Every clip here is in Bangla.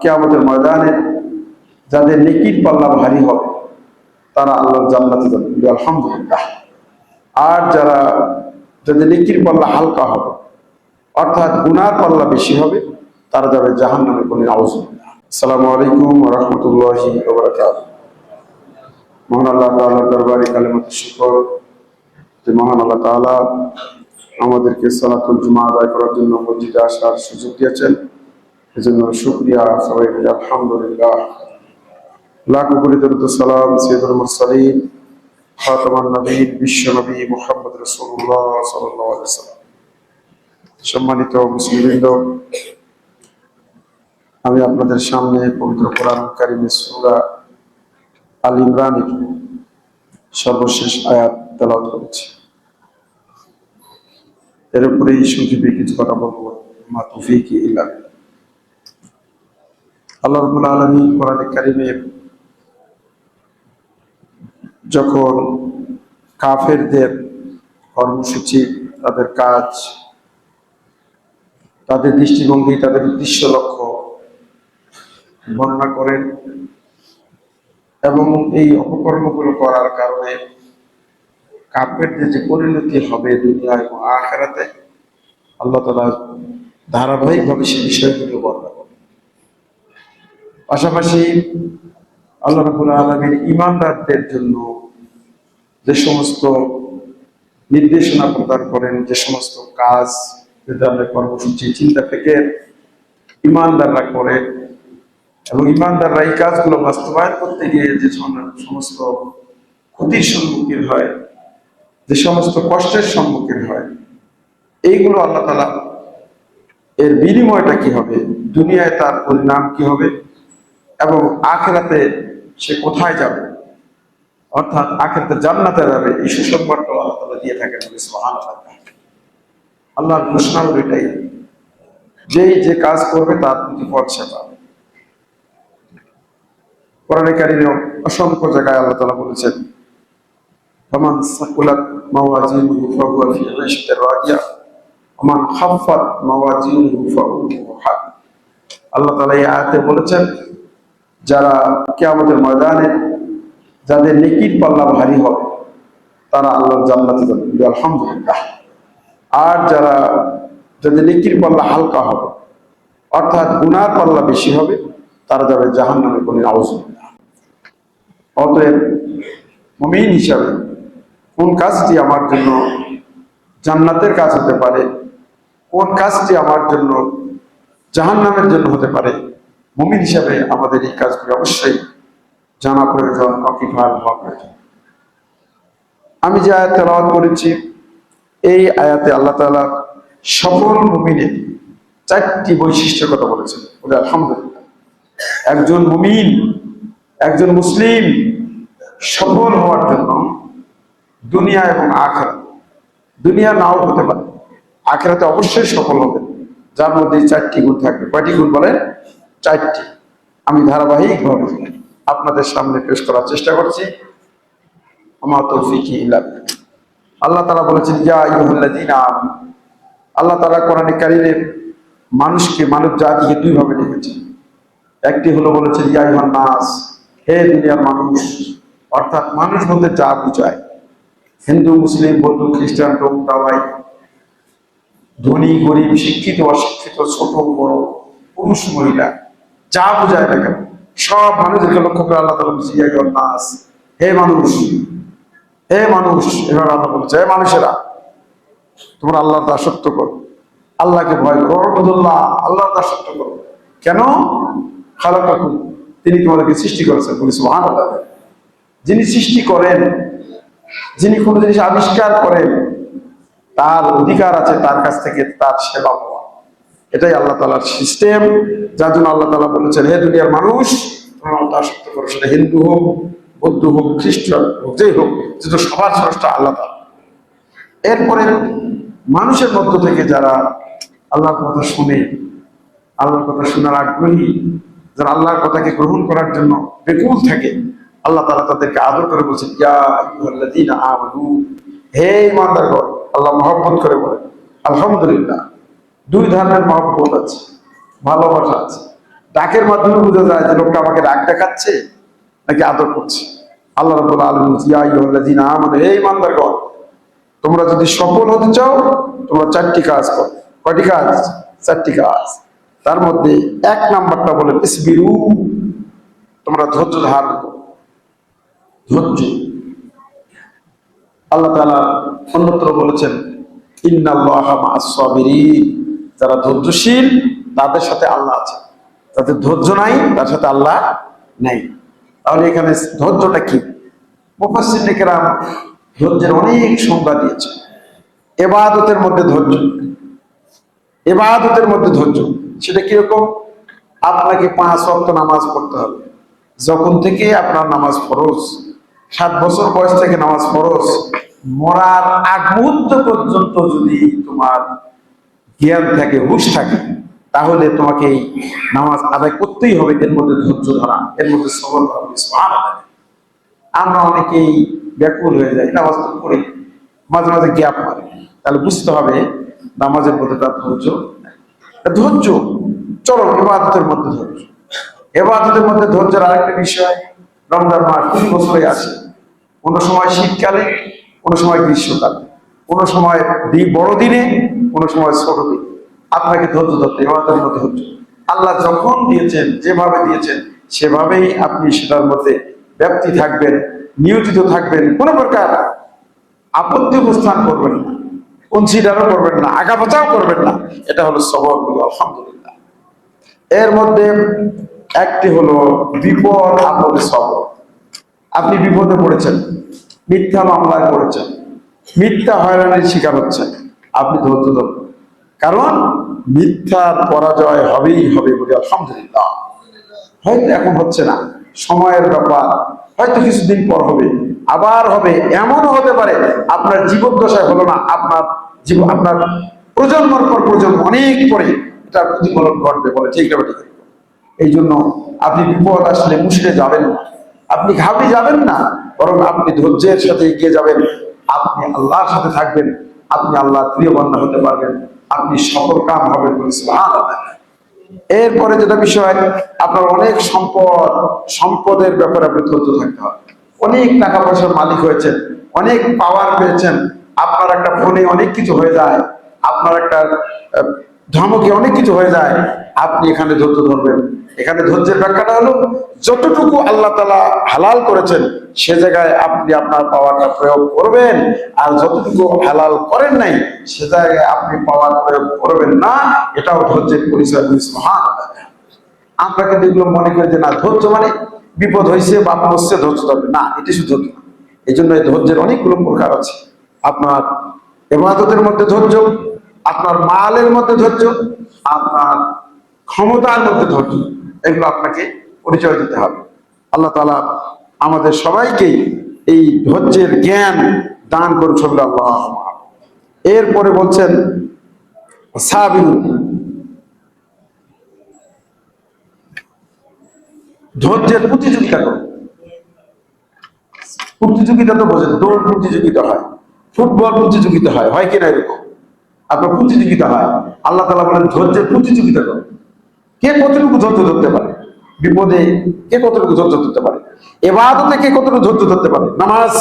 কেয়ামতের ময়দানে যাদের নেকির পাল্লা ভারী হবে, তারা আল্লাহর জান্নাতে যাবে। আলহামদুলিল্লাহ। আর যারা যাদের নেকির পাল্লা হালকা হবে, অর্থাৎ গুনার পাল্লা বেশি হবে, তারা যাবে জাহান নামে আউজুবিল্লাহ আসসালামু আলাইকুম রহমতুল্লাহি মহান আল্লাহ তাআলার দরবারে কালেমাত শুকর। যে মহান আল্লাহ তাআলা আমাদেরকে সালাতুল জুমা আদায় করার জন্য মসজিদে আসার সুযোগ দিয়েছেন। এজন্য শুকরিয়া, সবাই আলহামদুলিল্লাহ। লাখো কোটি সালাম, সৈয়দুল মুরসালিন, খাতামান নবীন বিশ্ব নবী মুহাম্মদ রাসূলুল্লাহ সাল্লাল্লাহু সম্মানিত মুসলিমবৃন্দ, আমি আপনাদের সামনে পবিত্র কোরআন কারিমের সূরা আল ইমরানের সর্বশেষ আয়াত তেলাওয়াত করেছি। এর উপরেই সংক্ষেপে কিছু কথা বলব। মা তৌফিকি ইল্লা। আল্লাহ রাব্বুল আলামিন কোরআনে কারিমের যখন কাফেরদের কর্মসূচি, তাদের কাজ, তাদের দৃষ্টিভঙ্গি, তাদের উদ্দেশ্য লক্ষ্য বর্ণনা করেন এবং এই অপকর্মগুলো করার কারণে কাফেরদের যে পরিণতি হবে দুনিয়া এবং আখেরাতে, আল্লাহ তালা ধারাবাহিকভাবে সেই বিষয়গুলো বর্ণনা পাশাপাশি আল্লাহ রাবুল আলমীর ইমানদারদের জন্য যে সমস্ত নির্দেশনা প্রদান করেন, যে সমস্ত কাজ বিদ্যালয় কর্মসূচি, চিন্তা থেকে ইমানদাররা করে এবং ইমানদাররা এই কাজগুলো বাস্তবায়ন করতে গিয়ে যে সমস্ত ক্ষতির সম্মুখীন হয়, যে সমস্ত কষ্টের সম্মুখীন হয়, এইগুলো আল্লাহ তালা এর বিনিময়টা কি হবে? দুনিয়ায় তার পরিণাম কি হবে? এবং আখেরাতে সে কোথায় যাবে অর্থাৎ আখেরাতে জান্নাতে যাবে এই সুসংবাদটা আল্লাহ তালা দিয়ে থাকেন বলে সুবহানাল্লাহ। আল্লাহর ঘোষণা হলো এটাই যেই যে কাজ করবে তার প্রতিফল সে পাবে কোরআনে কারিমে অসংখ্য জায়গায় আল্লাহ তালা বলেছেন فمن ثقلت موازينه فهو في عيشة راضية ومن خفت موازينه فأمه حق আল্লাহ তালা এই আয়াতে বলেছেন যারা কেয়ামতের ময়দানে যাদের নেকির পাল্লা ভারী হবে, তারা আল্লাহর জান্নাতে যাবে। আলহামদুলিল্লাহ, আর যারা যাদের নেকির পাল্লা হালকা হবে, অর্থাৎ গুনার পাল্লা বেশি হবে, তারা যাবে জাহান নামে বলে আউজুবিল্লাহ অতএব মমিন হিসাবে কোন কাজটি আমার জন্য জান্নাতের কাজ হতে পারে, কোন কাজটি আমার জন্য জাহান্নামের জন্য হতে পারে মমিন হিসাবে আমাদের এই কাজগুলি অবশ্যই জানা প্রয়োজন অকিফার হওয়া প্রয়োজন। আমি যে আয়াত তেলাওয়াত করেছি, এই আয়াতে আল্লাহ তাআলা সকল মুমিনের চারটি বৈশিষ্ট্যের কথা বলেছেন। বলে আলহামদুলিল্লাহ। একজন মুমিন, একজন মুসলিম সফল হওয়ার জন্য দুনিয়া এবং আখেরা দুনিয়া নাও হতে পারে, আখেরাতে অবশ্যই সফল হবে যার মধ্যে চারটি গুণ থাকবে। কয়টি গুণ বলেন? চারটি। আমি ধারাবাহিকভাবে আপনাদের সামনে পেশ করার চেষ্টা করছি। আমার তৌফিকি। আল্লাহ তারা বলেছেন, ইয়া আল্লাহ তারা কোরআনে কারিমে মানুষকে, মানব জাতিকে দুই ভাবে ডেকেছেন। একটি হলো বলেছেন, ইয়া নাস হে দুনিয়ার মানুষ। অর্থাৎ মানুষ বলতে যা বুঝায়। হিন্দু, মুসলিম, বৌদ্ধ, খ্রিস্টান, লোক ধনী, গরিব, শিক্ষিত, অশিক্ষিত, ছোট, বড়, পুরুষ, মহিলা। যা বোঝায় না কেন? সব মানুষদেরকে লক্ষ্য করে আল্লাহ তালা ইয়া আইয়ুহান নাস, হে মানুষ হে মানুষ। এভাবে আল্লাহ বলছে, হে মানুষেরা, তোমরা আল্লাহর দাসত্ব করো। আল্লাহকে ভয় করো। রহমতুল্লাহ আল্লাহর দাসত্ব করো। কেন? খালাকাকুম, তিনি তোমাদেরকে সৃষ্টি করেছেন বলি সুবহানাল্লাহ। যিনি সৃষ্টি করেন, যিনি কোনো জিনিস আবিষ্কার করেন, তার অধিকার আছে তার কাছ থেকে, তার সেবা পাওয়া। এটাই আল্লাহ তালার সিস্টেম, যার জন্য আল্লাহ তালা বলেছেন, হে দুনিয়ার মানুষ হিন্দু হোক, বৌদ্ধ হোক, খ্রিস্টান হোক, যেই হোক যেহেতু সবার স্রষ্টা আল্লাহ এরপরে মানুষের মধ্য থেকে যারা আল্লাহর কথা শুনে, আল্লাহর কথা শোনার আগ্রহী, যারা আল্লাহর কথাকে গ্রহণ করার জন্য বেকুল থাকে, আল্লাহ তালা তাদেরকে আদর করে বলছেন হে ইমানদারগণ আল্লাহ মহব্বত করে বলেন, আলহামদুলিল্লাহ। দুই ধরনের মহব্বত আছে, ভালোবাসা আছে। ডাকের মাধ্যমে বোঝা যায় যে লোকটা আমাকে ডাক দেখাচ্ছে নাকি আদর করছে। আল্লাহ রাব্বুল আলামিন আইয়ুহাল্লাযীনা আমানু তোমরা যদি সফল হতে চাও, তোমরা চারটি কাজ করো। কয়টি কাজ? চারটি কাজ। তার মধ্যে এক নাম্বারটা বলেন ইসবিরু, তোমরা ধৈর্য ধারণ করো। ধৈর্য। আল্লাহ তাআলা অন্যত্র বলেছেন, ইন্নাল্লাহা যারা ধৈর্যশীল, তাদের সাথে আল্লাহ আছে। যাদের ধৈর্য নাই, তার সাথে আল্লাহ নাই। তাহলে এখানে ধৈর্যটা কি? মুফাসসির ধৈর্যের অনেক সংজ্ঞা দিয়েছে। এবাদতের মধ্যে ধৈর্য। এবাদতের মধ্যে ধৈর্য। সেটা কীরকম? আপনাকে পাঁচ ওয়াক্ত নামাজ পড়তে হবে। যখন থেকে আপনার নামাজ ফরজ, সাত বছর বয়স থেকে নামাজ ফরজ, মরার আগ মুহূর্ত পর্যন্ত যদি তোমার জ্ঞান থাকে হুশ থাকে, তাহলে তোমাকে এই নামাজ আদায় করতেই হবে, এর মধ্যে ধৈর্য ধরা, এর মধ্যে সবল আমরা অনেকেই ব্যাকুল হয়ে যাই, নামাজ তো করি মাঝে মাঝে গ্যাপ মারে তাহলে বুঝতে হবে নামাজের মধ্যে তার ধৈর্য। ধৈর্য, চলো এবাদতের মধ্যে ধৈর্য। এবাদতের মধ্যে ধৈর্যের আরেকটা বিষয়, রমজান মাস প্রতি বছরে আসে কোনো সময় শীতকালে, কোনো সময় গ্রীষ্মকালে, কোনো সময় বড়দিনে কোনো সময় ছোট আপনাকে ধৈর্য ধরতে এবাদতের মধ্যে ধৈর্য আল্লাহ যখন দিয়েছেন, যেভাবে দিয়েছেন, সেভাবেই আপনি সেটার মধ্যে ব্যাপ্তি থাকবেন, নিয়োজিত থাকবেন, কোনো প্রকার আপত্তি উপস্থান করবেন না কনসিডারও করবেন না আগা পাচাও করবেন না। এটা হলো সবর আলহামদুলিল্লাহ। এর মধ্যে একটি হলো বিপদ আপদে সবর আপনি বিপদে পড়েছেন, মিথ্যা মামলায় পড়েছেন, মিথ্যা হয়রানির শিকার হচ্ছেন। আপনি ধৈর্য ধরুন। কারণ মিথ্যার পরাজয় হবেই হবে বলে আলহামদুলিল্লাহ। হয়তো এখন হচ্ছে না, সময়ের ব্যাপার। হয়তো কিছুদিন পর হবে, আবার হবে, এমনও হতে পারে। আপনার জীবদ্দশায় হলো না, আপনার জীবন আপনার প্রজন্মর পর প্রজন্ম, অনেক পরে এটা প্রতিফলন ঘটবে বলে ঠিক না ঠিক এই জন্য আপনি বিপদ আসলে মুশড়ে যাবেন না। আপনি ঘাবড়ে যাবেন না, বরং আপনি ধৈর্যের সাথে এগিয়ে যাবেন। আপনি আল্লাহর সাথে থাকবেন। আপনি আল্লাহ প্রিয় বন্ধ হতে পারবেন। আপনি সফল কাম হবেন এরপরে যেটা বিষয়, আপনার অনেক সম্পদ, সম্পদের ব্যাপারে আপনি ধৈর্য থাকতে হবে। অনেক টাকা পয়সার মালিক হয়েছেন, অনেক পাওয়ার পেয়েছেন। আপনার একটা ফোনে অনেক কিছু হয়ে যায়। আপনার একটা ধমকে অনেক কিছু হয়ে যায়। আপনি এখানে ধৈর্য ধরবেন। এখানে ধৈর্যের ব্যাখ্যাটা হলো, যতটুকু আল্লাহ তালা হালাল করেছেন, সে জায়গায় আপনি আপনার পাওয়ারটা প্রয়োগ করবেন। আর যতটুকু হালাল করেন নাই, সে জায়গায় আপনি পাওয়ার প্রয়োগ করবেন না। এটাও ধৈর্যের পরিচয় মহান আমরা কিন্তু এগুলো মনে করি যে, না, ধৈর্য মানে বিপদ হয়েছে বা হচ্ছে ধৈর্য ধরবে না, এটি শুধু ধৈর্য। এই জন্য ধৈর্যের অনেকগুলো প্রকার আছে। আপনার এবাদতের মধ্যে ধৈর্য আপনার মালের মধ্যে ধৈর্য, আপনার ক্ষমতার মধ্যে ধৈর্য, এগুলো আপনাকে পরিচয় দিতে হবে। আল্লাহ তালা আমাদের সবাইকেই এই ধৈর্যের জ্ঞান দান করুন সবগুলো আল্লাহ এরপরে বলছেন সাবিরু ধৈর্যের প্রতিযোগিতা করো প্রতিযোগিতা তো বোঝেন, দৌড় প্রতিযোগিতা হয়, ফুটবল প্রতিযোগিতা হয় হয় কিনা এরকম? আপনার প্রতিযোগিতা হয়। আল্লাহ তালা বলেন, ধৈর্যের প্রতিযোগিতা করো। কে কতটুকু ধৈর্য ধরতে পারে? বিপদে কে কতটুকু ধৈর্য ধরতে পারে? এবাদতে কে কতটুকু ধৈর্য ধরতে পারে? নামাজ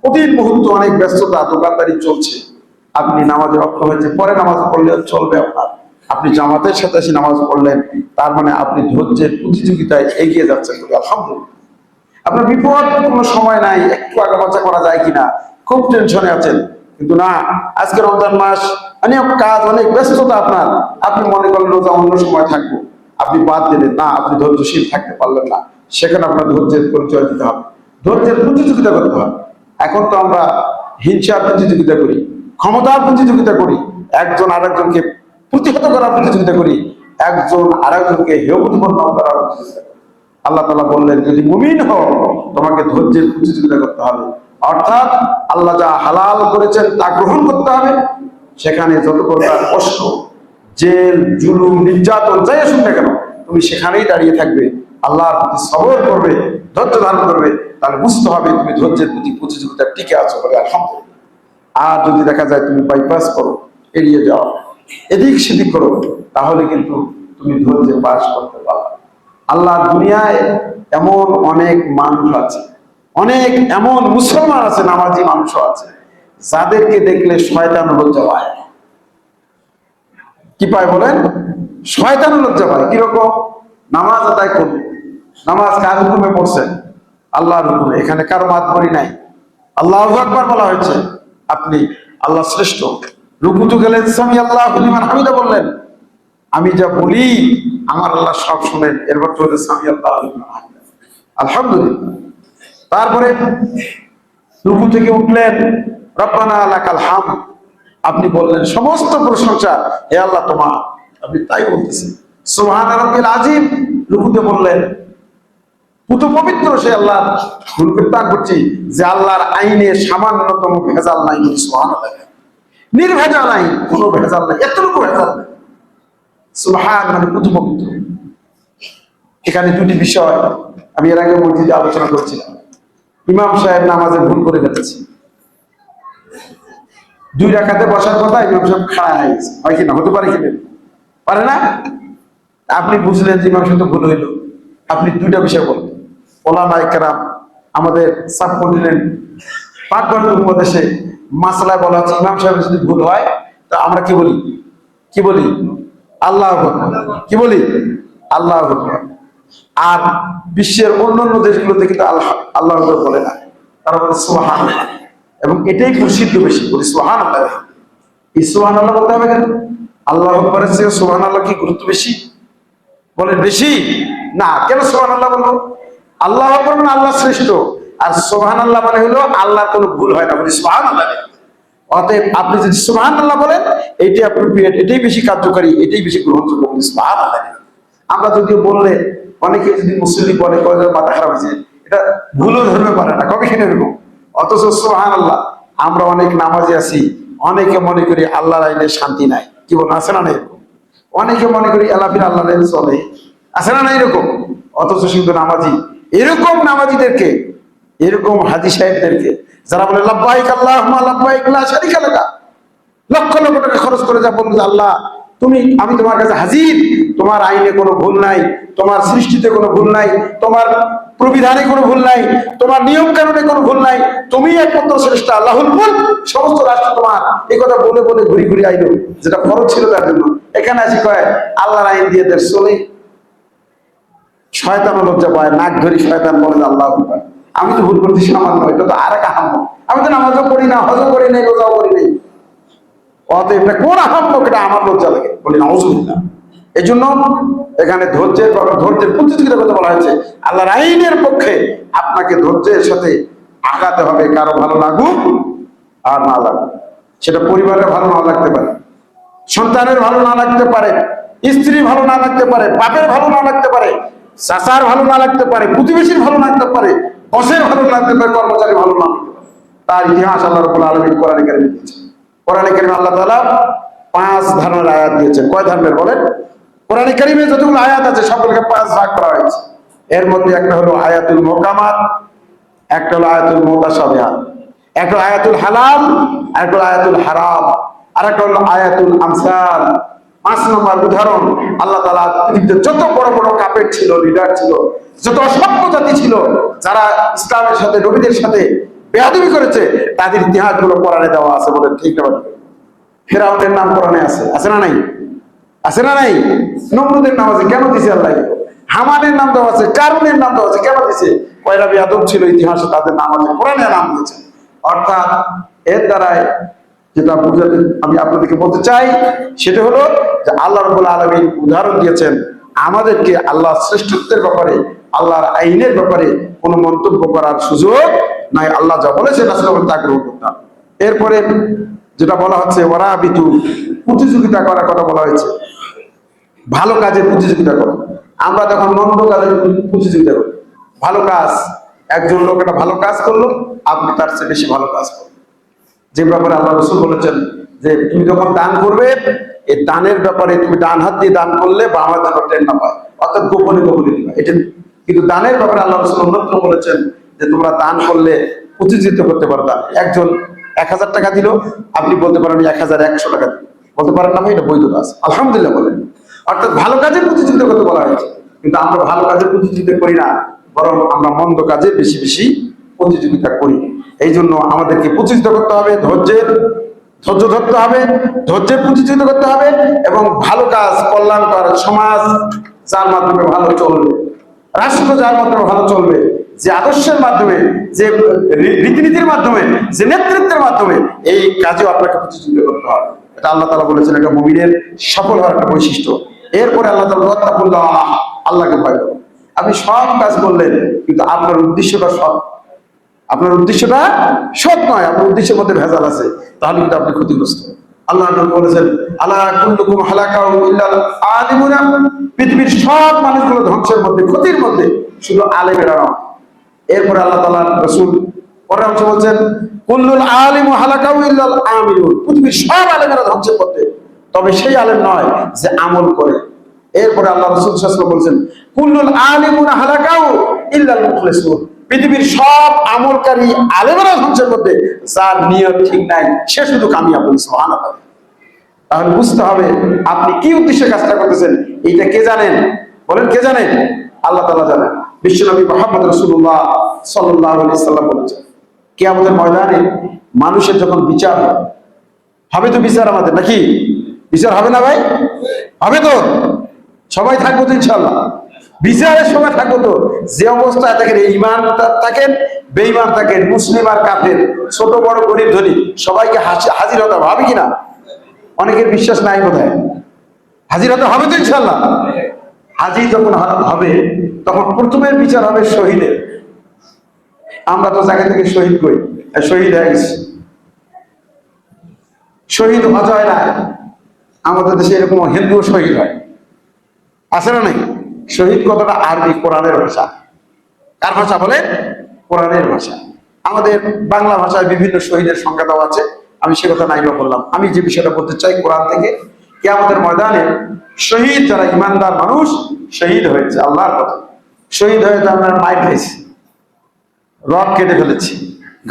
প্রতি মুহূর্ত, অনেক ব্যস্ততা, দোকানদারি চলছে। আপনি নামাজে অক্ষ হয়েছে পরে নামাজ পড়লে চলবে আপনার। আপনি জামাতের সাথে এসে নামাজ পড়লেন, তার মানে আপনি ধৈর্যের প্রতিযোগিতায় এগিয়ে যাচ্ছেন আলহামদুলিল্লাহ। আপনার বিপদ কোনো সময় নাই, একটু আগাবাচা করা যায় কিনা? খুব টেনশনে আছেন। কিন্তু না, আজকে রমজান মাস, অনেক কাজ, অনেক ব্যস্ততা আপনার। আপনি মনে করলেন রোজা অন্য সময় থাকব। আপনি বাদ দিলেন না, আপনি ধৈর্যশীল থাকতে পারলেন না। সেখানে আপনার ধৈর্যের পরিচয় দিতে হবে। ধৈর্যের প্রতিযোগিতা করতে হবে। এখন তো আমরা হিংসার প্রতিযোগিতা করি, ক্ষমতার প্রতিযোগিতা করি। একজন আরেকজনকে প্রতিহত করার প্রতিযোগিতা করি। একজন আরেকজনকে হেয় প্রতিপন্ন করার প্রতিযোগিতা আল্লাহ তালা বললেন, যদি মুমিন হও, তোমাকে ধৈর্যের প্রতিযোগিতা করতে হবে। অর্থাৎ আল্লাহ যা হালাল করেছেন তা গ্রহণ করতে হবে। সেখানে যত প্রকার কষ্ট, জেল, জুলুম, নির্যাতন যাই আসুন না কেন, তুমি সেখানেই দাঁড়িয়ে থাকবে। আল্লাহর প্রতি সবর করবে, ধৈর্য ধারণ করবে, তাহলে বুঝতে হবে তুমি ধৈর্যের প্রতি প্রতিযোগিতা টিকে আছো বলে আলহামদুলিল্লাহ। আর যদি দেখা যায় তুমি বাইপাস করো, এড়িয়ে যাও, এদিক সেদিক করো, তাহলে কিন্তু তুমি ধৈর্যে পাস করতে পারো আল্লাহ দুনিয়ায় এমন অনেক মানুষ আছে অনেক এমন মুসলমান আছে, নামাজি মানুষও আছে, যাদেরকে দেখলে শয়তান লজ্জা পায়। কি পায় বলেন? শয়তান লজ্জা পায়। কীরকম? নামাজ আদায় করবে নামাজ কার হুকুমে পড়ছেন? আল্লাহর হুকুমে। এখানে কারও মাত করি নাই। আল্লাহ আকবার বলা হয়েছে। আপনি আল্লাহ শ্রেষ্ঠ। রুকুতু গেলেন স্বামী আল্লাহ হামিদা বললেন, আমি যা বলি, আমার আল্লাহ সব শুনেন। এরপর স্বামী আল্লাহ আলহামদুলিল্লাহ। তারপরে রুকু থেকে উঠলেন, রব্বানা লাকাল হাম। আপনি বললেন, সমস্ত প্রশংসা হে আল্লাহ তোমার। আপনি তাই বলতেছেন। সুবহান রাব্বিল আজিম রুকুতে বললেন ভেজাল নাই নির্ভেজাল নাই, কোনো ভেজাল নাই ভেজাল মানে পবিত্র। এখানে দুটি বিষয় আমি এর আগে মসজিদে আলোচনা করছিলাম। ইমাম সাহেব নামাজে ভুল করে ফেলেছে। দুই রাখাতে বসার কথা ইমাম সাহেব খাড়া হয়ে গেছে হয় হতে পারে কিনা পারে না? আপনি বুঝলেন যে ইমাম সাহেব তো ভুল হইল। আপনি দুইটা বিষয় বলবেন ওলামা একরাম আমাদের সাবকন্টিনেন্ট পাকবান উপদেশে মাসলায় বলা হচ্ছে, ইমাম যদি ভুল হয়, তা আমরা কি বলি? কি বলি? আল্লাহ কি বলি? আল্লাহ। আর বিশ্বের অন্যান্য দেশগুলোতে কিন্তু আল্লাহ আল্লাহ বলে না। তারা বলে সোহান এবং এটাই প্রসিদ্ধ বেশি বলি সোহান আল্লাহ এই সোহান আল্লাহ বলতে হবে কেন? আল্লাহ আকবরের চেয়ে সোহান আল্লাহ কি গুরুত্ব বেশি? বলে বেশি? না, কেন সোহান আল্লাহ বলব? আল্লাহ আকবর মানে আল্লাহ শ্রেষ্ঠ। আর সোহান আল্লাহ মানে হলো আল্লাহর কোনো ভুল হয় না বলি সোহান আল্লাহ অতএব আপনি যদি সুবহান আল্লাহ বলেন এইটাই অ্যাপ্রোপ্রিয়েট এটাই বেশি কার্যকারী, এটাই বেশি গ্রহণযোগ্য বলি সুবহান আল্লাহ আমরা যদিও বললে অনেকে যদি মুসলিম বলে, কয়ে যে মাথা খারাপ হয়েছে, এটা ভুলও ধরতে পারে না। কবে কিনে নেব অথচ সুবহান আল্লাহ আমরা অনেক নামাজে আছি, অনেকে মনে করি আল্লাহর আইনে শান্তি নাই। কি বল আছে না এরকম? অনেকে মনে করি এলাফির আল্লাহ চলে। আছে না এরকম? অথচ শুধু নামাজি, এরকম নামাজিদেরকে, এরকম হাজি সাহেবদেরকে, যারা বলে, লাব্বাইক আল্লাহ লাব্বাইক, লা শারিকা লাকা। লক্ষ লক্ষ টাকা খরচ করে যা বলব আল্লাহ তুমি, আমি তোমার কাছে হাজির। তোমার আইনে কোনো ভুল নাই, তোমার সৃষ্টিতে কোনো ভুল নাই, তোমার প্রবিধানে কোনো ভুল নাই, তোমার নিয়ম কানুনে কোনো ভুল নাই তুমি একমাত্র শ্রেষ্ঠ, আল্লাহুল ভুল সমস্ত রাষ্ট্র তোমার। এই কথা বলে বলে ঘুরি ঘুরি আইলো, যেটা খরচ ছিল তার জন্য। এখানে আসি কয়, আল্লাহর আইন দিয়ে দেশ চলে। শয়তান লজ্জা পায়, নাক ধরি শয়তান বলে আল্লাহ আমি তো ভুল করছি সামান্য এটা তো আর এক আহাম্ম আমি তো নামাজও করি না, হজও করি নাই, রোজাও করি নাই। অতএব এটা কোন আহাম্মক, এটা আমার লজ্জা লাগে। বলি, নাউজুবিল্লাহ। এই জন্য এখানে ধৈর্যের ধৈর্যের প্রতিযোগিতার কথা বলা হয়েছে। আল্লাহর আইনের পক্ষে আপনাকে ধৈর্যের সাথে আগাতে হবে, কারও ভালো লাগুক আর না লাগুক। সেটা পরিবারের ভালো না লাগতে পারে, সন্তানের ভালো না লাগতে পারে স্ত্রী ভালো না লাগতে পারে, বাপের ভালো না লাগতে পারে, চাচার ভালো না লাগতে পারে, প্রতিবেশীর ভালো লাগতে পারে, বসের ভালো লাগতে পারে, কর্মচারী ভালো না লাগতে পারে। তার ইতিহাস আল্লাহ রবুল আলমী কোরআন দিয়েছেন। কোরআন কারিমে আল্লাহ তাআলা পাঁচ ধরনের আয়াত দিয়েছেন। কয় ধরনের বলেন? কোরআন কারিমে যতগুলো আয়াত আছে সকলকে পাঁচ ভাগ করা হয়েছে। এর মধ্যে একটা হলো আয়াতুল মোকামাত, একটা হলো আয়াতুল মোতাসাবিহাত একটা আয়াতুল হালাল একটা আয়াতুল হারাম, আর একটা হলো আয়াতুল আমসাল। পাঁচ নম্বর উদাহরণ, আল্লাহ তালা পৃথিবীতে যত বড় বড় কাপের ছিল লিডার ছিল, যত অসভ্য জাতি ছিল, যারা ইসলামের সাথে, নবীদের সাথে বেয়াদবি করেছে, তাদের ইতিহাসগুলো কোরআনে দেওয়া আছে বলে ঠিক না ফেরাউনের নাম কোরআনে আছে। আছে না নাই? আছে না নাই? নমরুদের নাম আছে, কেন দিছে আল্লাহ? হামানের নাম দেওয়া আছে, কারুনের নাম দেওয়া আছে, কেন দিছে? কয়রা বেয়াদব ছিল ইতিহাসে, তাদের নাম আছে কোরআনে নাম দিয়েছে। অর্থাৎ এর দ্বারাই যেটা বুঝাতে আমি আপনাদেরকে বলতে চাই, সেটা হলো যে আল্লাহ রবুল্লা আলমী উদাহরণ দিয়েছেন, আমাদেরকে আল্লাহ শ্রেষ্ঠত্বের ব্যাপারে, আল্লাহর আইনের ব্যাপারে কোনো মন্তব্য করার সুযোগ নাই, আল্লাহ যা বলেছেন, আসলে আমরা তা গ্রহণ করতাম। এরপরে যেটা বলা হচ্ছে ওরা বিতু প্রতিযোগিতা করার কথা বলা হয়েছে। ভালো কাজের প্রতিযোগিতা করো। আমরা যখন মন্দ কাজের প্রতিযোগিতা করি, ভালো কাজ, একজন লোক একটা ভালো কাজ করল, আপনি তার চেয়ে বেশি ভালো কাজ করুন যে ব্যাপারে আল্লাহ রসুল বলেছেন যে, তুমি যখন দান করবে এই দানের ব্যাপারে তুমি ডান হাত দিয়ে দান করলে বাম হাত যেন টেন না পায়। অর্থাৎ গোপনে গোপনে দিবা। এটা কিন্তু দানের ব্যাপারে আল্লাহ রসুল অন্যত্র বলেছেন যে তোমরা দান করলে প্রতিযোগিতা করতে পারবা একজন এক হাজার টাকা দিল, আপনি বলতে পারেন এক হাজার একশো টাকা দিল। বলতে পারেন না ভাই, এটা বৈধ কাজ আলহামদুলিল্লাহ বলেন। অর্থাৎ ভালো কাজের প্রতিযোগিতা করতে বলা হয়েছে। কিন্তু আমরা ভালো কাজে প্রতিযোগিতা করি না, বরং আমরা মন্দ কাজে বেশি বেশি প্রতিযোগিতা করি। এই জন্য আমাদেরকে প্রতিযোগিতা করতে হবে, ধৈর্যের, ধৈর্য ধরতে হবে, ধৈর্যের প্রতিযোগিতা করতে হবে, এবং ভালো কাজ, কল্যাণকর সমাজ, যার মাধ্যমে ভালো চলবে। রাষ্ট্র যার মাধ্যমে ভালো চলবে যে আদর্শের মাধ্যমে, যে রীতিনীতির মাধ্যমে, যে নেতৃত্বের মাধ্যমে এই কাজে আপনাকে প্রতিযোগিতা করতে হবে। এটা আল্লাহ তালা বলেছেন, এটা মুমিনের সফল হওয়ার একটা বৈশিষ্ট্য। এরপরে আল্লাহ তালা রত্তাকুল্লাহ আল্লাহকে ভয় আপনি সব কাজ করলেন, কিন্তু আপনার উদ্দেশ্যটা সৎ। আপনার উদ্দেশ্যটা সৎ নয়, আপনার উদ্দেশ্যের মধ্যে ভেজাল আছে। তাহলে কিন্তু আপনি ক্ষতিগ্রস্ত। আল্লাহ বলেছেন আল্লাহ কুল্লুকুম হালাকা পৃথিবীর সব মানুষগুলো ধ্বংসের মধ্যে, ক্ষতির মধ্যে শুধু আলেমেরা নয়। এরপরে আল্লাহ তাআলা রাসূল পরের অংশ বলছেন, কুল্লুল আলিমু হালাকা ইল্লাল আমিলুন। পৃথিবীর সব আলেমেরা ধ্বংসের মধ্যে তবে সেই আলেম নয় যে আমল করে। এরপরে আল্লাহ রসুল সাল্লাল্লাহু বলছেন, কুল্লুল আলিমুনা হালাকাউ ইল্লাল মুখলিসুন। পৃথিবীর সব আমলকারী আলেমেরা ধ্বংসের মধ্যে যার নিয়ত ঠিক নাই, সে শুধু কামিয়াব বলি সুবহানাল্লাহ। তাহলে বুঝতে হবে, আপনি কি উদ্দেশ্যে কাজটা করতেছেন, এইটা কে জানেন? বলেন, কে জানেন? আল্লাহ তালা জানেন। বিশ্বনবী মুহাম্মদ রাসূলুল্লাহ সাল্লাল্লাহু আলাইহি সাল্লাম বলেছেন, কিয়ামতের ময়দানে মানুষের যখন বিচার হবে তো বিচার আমাদের নাকি? বিচার হবে না ভাই? হবে তো। সবাই থাকব তো ইনশাল্লাহ বিচারের সময় থাকব তো। যে অবস্থায় থাকেন ইমান থাকেন বেইমান থাকেন, মুসলিম আর কাফের, ছোট, বড়, গরিব, ধনী, সবাইকে হাজির হতে হবে। হবে কিনা অনেকের বিশ্বাস নাই বোধ হাজির হতে হবে তো ইনশাল্লাহ হাজির যখন হবে, তখন প্রথমের বিচার হবে শহীদের। আমরা তো জায়গা থেকে শহীদ করি। শহীদ হয়ে গেছি। শহীদ অজয় রায় আমাদের দেশে এরকম হিন্দুও শহীদ হয়। আছে না নাই? শহীদ কথাটা আরবি, কোরআনের ভাষা? কার ভাষা বলে কোরআনের ভাষা। আমাদের বাংলা ভাষায় বিভিন্ন শহীদের দেওয়া আছে। আমি সে কথা নাই বা বললাম। আমি যে বিষয়টা বলতে চাই, কোরআন থেকে কি আমাদের ময়দানে শহীদ যারা ইমানদার মানুষ, শহীদ হয়েছে আল্লাহর কথা শহীদ হয়েছে আপনার মাইক খাইছে রক কেটে ফেলেছে,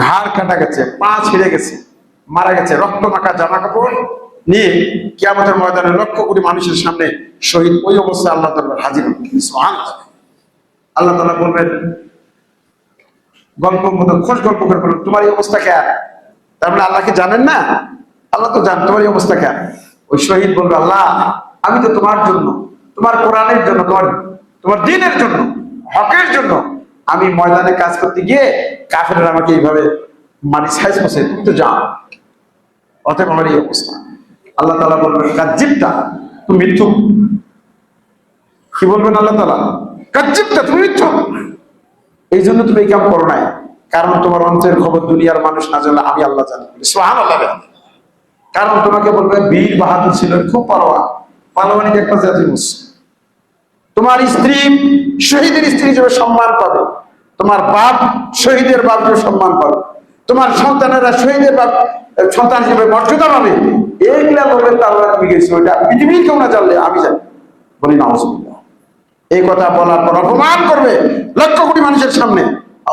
ঘাড় কাটা গেছে, পা ছিঁড়ে গেছে, মারা গেছে, রক্ত মাখা জামা কাপড় নিয়ে কিয়ামতের ময়দানে লক্ষ কোটি মানুষের সামনে শহীদ, ওই অবস্থায় আল্লাহ তাআলা হাজির। আল্লাহ তাআলা বলবেন, গল্প মতো খোঁজ গল্প করে বলুন, তোমার এই অবস্থা কেন তার মানে আল্লাহকে জানেন না? আল্লাহ তো জান, তোমার এই অবস্থা কেন ওই শহীদ বলবে, আল্লাহ, আমি তো তোমার জন্য, তোমার কোরআনের জন্য, তোমার তোমার দিনের জন্য, হকের জন্য আমি ময়দানে কাজ করতে গিয়ে কাফেররা আমাকে এইভাবে মানে সাইজ করছে তুমি তো যাও। অতএব আমার এই অবস্থা। আল্লাহ তালা বলবেন কাজিবটা তুমি মিথ্যুক। কি বলবেন আল্লাহ তালা কাজিবটা তুমি মিথ্যুক। এই জন্য তুমি এই কাম করো নাই, কারণ তোমার অন্তরের খবর দুনিয়ার মানুষ না জানলে আমি আল্লাহ জানি। সোহান আল্লাহ কারণ তোমাকে বলবে, বীর বাহাদুর ছিলেন খুব পালোয়া পালোয়ানি একটা জাতির মুসলিম তোমার স্ত্রী শহীদের স্ত্রী হিসেবে সম্মান পাবে। তোমার বাপ শহীদের বাপ হিসেবে সম্মান পাবে। তোমার সন্তানেরা শহীদের বাপ সন্তান হিসেবে মর্যাদা পাবে। এইগুলা বলবেন তা আল্লাহ তুমি গেছি। ওইটা পৃথিবীর কেউ না জানলে, আমি জানি। বলি না এই কথা বলার পর অপমান করবে লক্ষ কোটি মানুষের সামনে।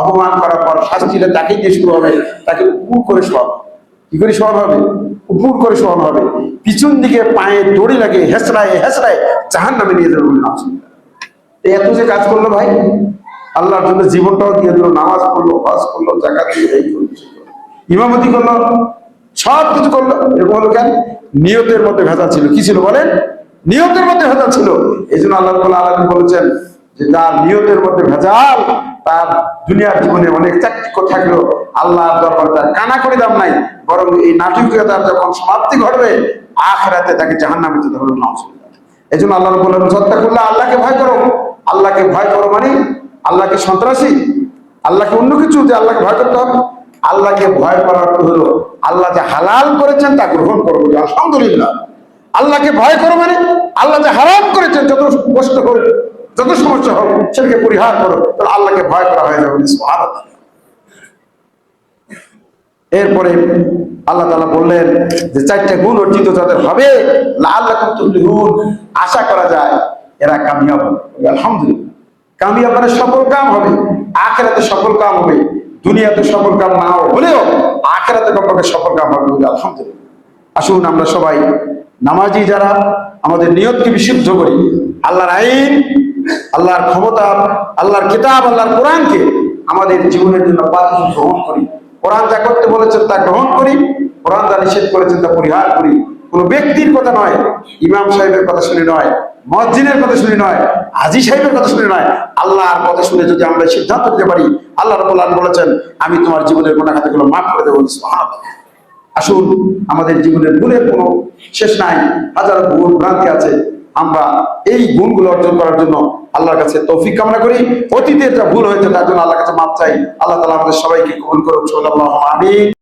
অপমান করার পর শাস্তিটা তাকে দিয়ে শুরু হবে। তাকে উপর করে শোয়াবে। কি করে শোয়ানো হবে? উপর করে শোয়ানো হবে। পিছন দিকে পায়ে দড়ি লাগে হেসড়ায় হেসড়ায় জাহান নামে নিয়ে যাবে এত যে কাজ করল ভাই। আল্লাহর জন্য জীবনটাও দিয়ে দিল, নামাজ পড়ল কাজ করল, জাকাত দিয়ে। ইমামতি করল, সব কিছু করল। এরকম হলো কেন? নিয়তের মধ্যে ভেজা ছিল। কি ছিল বলেন? নিয়তের মধ্যে ভেজা ছিল। এই জন্য আল্লাহ আলামিন বলেছেন যে তার নিয়তের মধ্যে ভেজাল তার দুনিয়ার জীবনে অনেক চাকচিক্য থাকলেও আল্লাহ দরবার তার কানা করে দাম নাই, বরং এই নাটকীয়তার যখন সমাপ্তি ঘটবে, আখরাতে তাকে জাহান্নামে যেতে হবে না এই জন্য আল্লাহ বললেন সত্তা করলে আল্লাহকে ভয় করো। আল্লাহকে ভয় করো মানে আল্লাহকে সন্ত্রাসী। আল্লাহকে অন্য কিছু যে আল্লাহকে ভয় করতে হবে। আল্লাহকে ভয় করার হলো, আল্লাহ যে হালাল করেছেন তা গ্রহণ করো আলহামদুলিল্লাহ। আল্লাহকে ভয় করো মানে আল্লাহ যে হারাম করেছেন যত কষ্ট হোক যত সমস্যা হোক সেটাকে পরিহার করো, তাহলে আল্লাহকে ভয় করা হয়ে যাবে। এরপরে আল্লাহ তাআলা বললেন যে, চারটা গুণ অর্জিত যাদের হবে তুফলিহুন, আশা করা যায় এরা কামিয়াব আলহামদুলিল্লাহ। কামিয়াব মানে সফল কাম হবে, আখেরাতে সফল কাম হবে, দুনিয়াতে সফল কাম না হলেও আখেরাতে কখনো সফল কাম হবে বলে আলহামদুলিল্লাহ। আসুন আমরা সবাই নামাজি যারা, আমাদের নিয়তকে বিশুদ্ধ করি, আল্লাহর আইন আল্লাহর ক্ষমতা, আল্লাহর কিতাব, আল্লাহর কোরআনকে আমাদের জীবনের জন্য বাধ্য গ্রহণ করি। কোরআন যা করতে বলেছেন তা গ্রহণ করি, কোরআন যা নিষেধ করেছেন তা পরিহার করি। কোন ব্যক্তির কথা নয়, ইমাম সাহেবের কথা শুনে নয়, মসজিদের কথা শুনে নয়, হাজি সাহেবের কথা শুনে নয়, আল্লাহর কথা শুনে যদি আমরা সিদ্ধান্ত নিতে পারি, আল্লাহ আলম বলেছেন, আমি তোমার জীবনের গোনা খাতাগুলো মাফ করে দেবো আসুন, আমাদের জীবনের গুণের কোনো শেষ নাই, হাজার গুণ ভ্রান্তি আছে। আমরা এই গুণগুলো অর্জন করার জন্য আল্লাহর কাছে তৌফিক কামনা করি। অতীতে যা ভুল হয়েছে, তার জন্য আল্লাহর কাছে মাপ চাই। আল্লাহ তালা আমাদের সবাইকে কবুল করুন সাল্লাল্লাহু আমিন